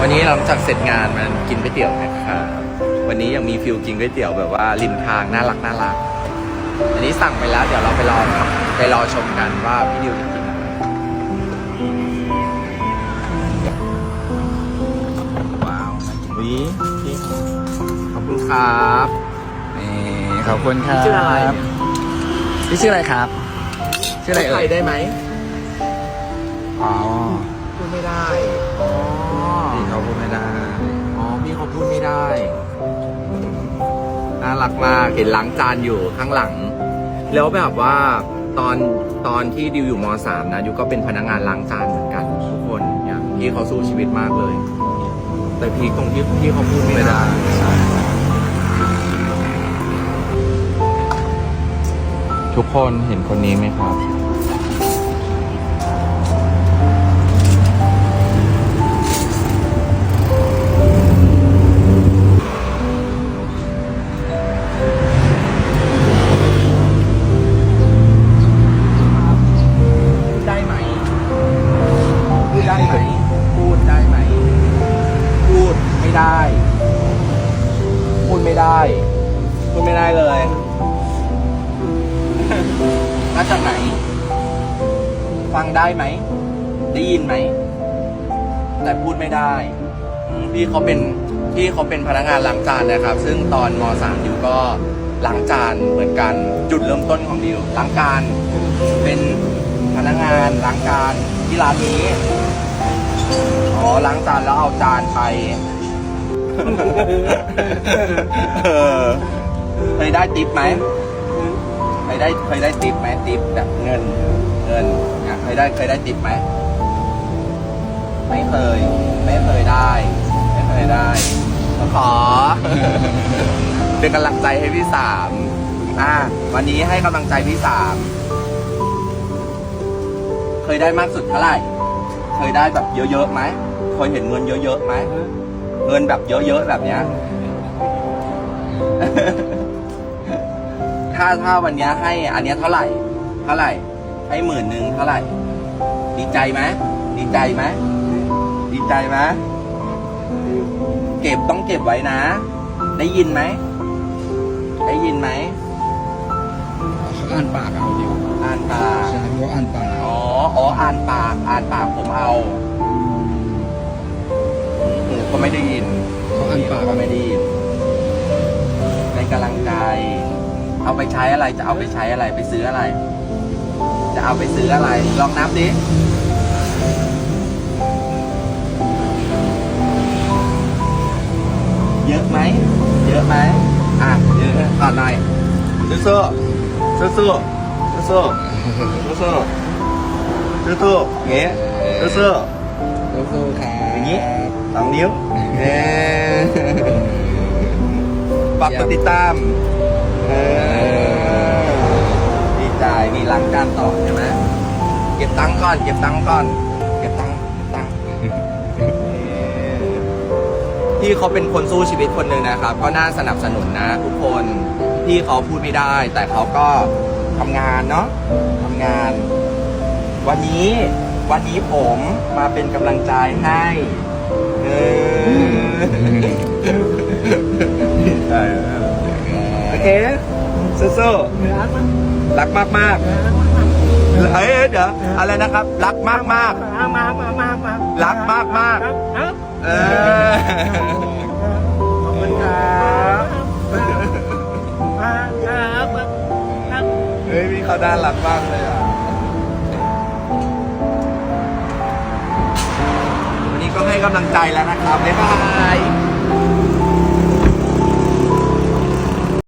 วันนี้หลังจากเสร็จงานมันกินก๋วยเตี๋ยวนะครับวันนี้ยังมีฟิลกินก๋วยเตี๋ยวแบบว่าริมทางน่ารักน่ารัก อันนี้สั่งไปแล้วเดี๋ยวเราไปรอไปรอชมกันว่าพี่ดิวจะกินอะไรว้าววิพี่ขอบคุณครับนี่ขอบคุณครับชื่ออะไรพี่ชื่ออะไรครับชื่ออะไรใครเอ่ยได้ไหมอ๋อพูดไม่ได้อ๋อพี่ เขาพูดไม่ได้ อ๋อ พี่เขาพูดไม่ได้ น่ารักมาก เห็นล้างจานอยู่ข้างหลัง แล้วแบบว่าตอนตอนที่ดิวอยู่มสามนะดิวก็เป็นพนักงานล้างจานเหมือนกันทุกคนเนี่ยพี่เขาสู้ชีวิตมากเลย แต่พีคตรงที่พี่เขาพูดไม่ได้ได้ใช่ทุกคนเห็นคนนี้ไหมครับ ได้ พูดไม่ได้ พูดไม่ได้เลยมาจากไหน ฟังได้ไหม ได้ยินไหม แต่พูดไม่ได้ พี่เขาเป็นพี่เขาเป็นพนักงานล้างจานนะครับ ซึ่งตอนมสามดิวก็ล้างจานเหมือนกันจุดเริ่มต้นของดิวล้างจานเป็นพนักงานล้างจานที่ร้านนี้อ๋อล้างจานแล้วเอาจานไป เออเคยได้ติปไหมเคยได้เคยได้ติปไหมติปแบบเงิน เงินอะเคยได้เคยได้ติปไหมไม่เคย ไม่เคยได้ ไม่เคยได้ขอเป็นกำลังใจให้พี่สามอะวันนี้ให้กำลังใจพี่สามเคยได้มากสุดเท่าไหร่ เคยได้แบบเยอะๆไหมเคยเห็นเงินเยอะๆไหม เงินแบบเยอะๆแบบเนี้ย ถ้าถ้าวันเนี้ยให้ อันเนี้ยเท่าไหร่ เท่าไหร่ ให้หมื่นหนึ่งเท่าไหร่ ดีใจไหมดีใจไหมดีใจไหมเก็บต้องเก็บไว้นะ ได้ยินไหม ได้ยินไหมเขาอ่านปากเอาอยู่อ่านปากใช่เขาอ่านปากเอาอ๋ออ๋ออ่านปาก อ่านปากผมเอาหู ก็ไม่ได้ยินเขาอ่านปาก ก็ไม่ได้ยินในกำลังใจ เอาไปใช้อะไรจะเอาไปใช้อะไรไปซื้ออะไร จะเอาไปซื้ออะไร ลองนับดิเยอะไหมเยอะไหมอะเยอะต่อหน่อยซื้อเสื้อซื้อเสื้อซื้อเสื้อซื้อเสื้อซื้อเสื้อเงี้ยซื้อเสื้อ สู้ๆครับ อย่างนี้สองนิ้วเอ๊ฝากกดติดตามเออดีใจมีล้างจานต่อใช่ไหมเก็บตังค์ก่อน เก็บตังค์ก่อน เก็บตังค์เก็บตังค์พี่เขาเป็นคนสู้ชีวิตคนหนึ่งนะครับ ก็น่าสนับสนุนนะ ทุกคนพี่เขาพูดไม่ได้ แต่เขาก็ทำงานเนาะทำงาน วันนี้ วันนี้ผมมาเป็นกำลังใจให้เออโอเคสู้ๆรักมากมากๆเอ้ยเดี๋ยวอะไรนะครับ รักมากมากมามามามามาๆรักมากมากครับๆเออขอบคุณครับมาครับครับเฮ้ยพี่เขาน่ารักมากเลย กำลังใจแล้วนะครับบ๊ายบาย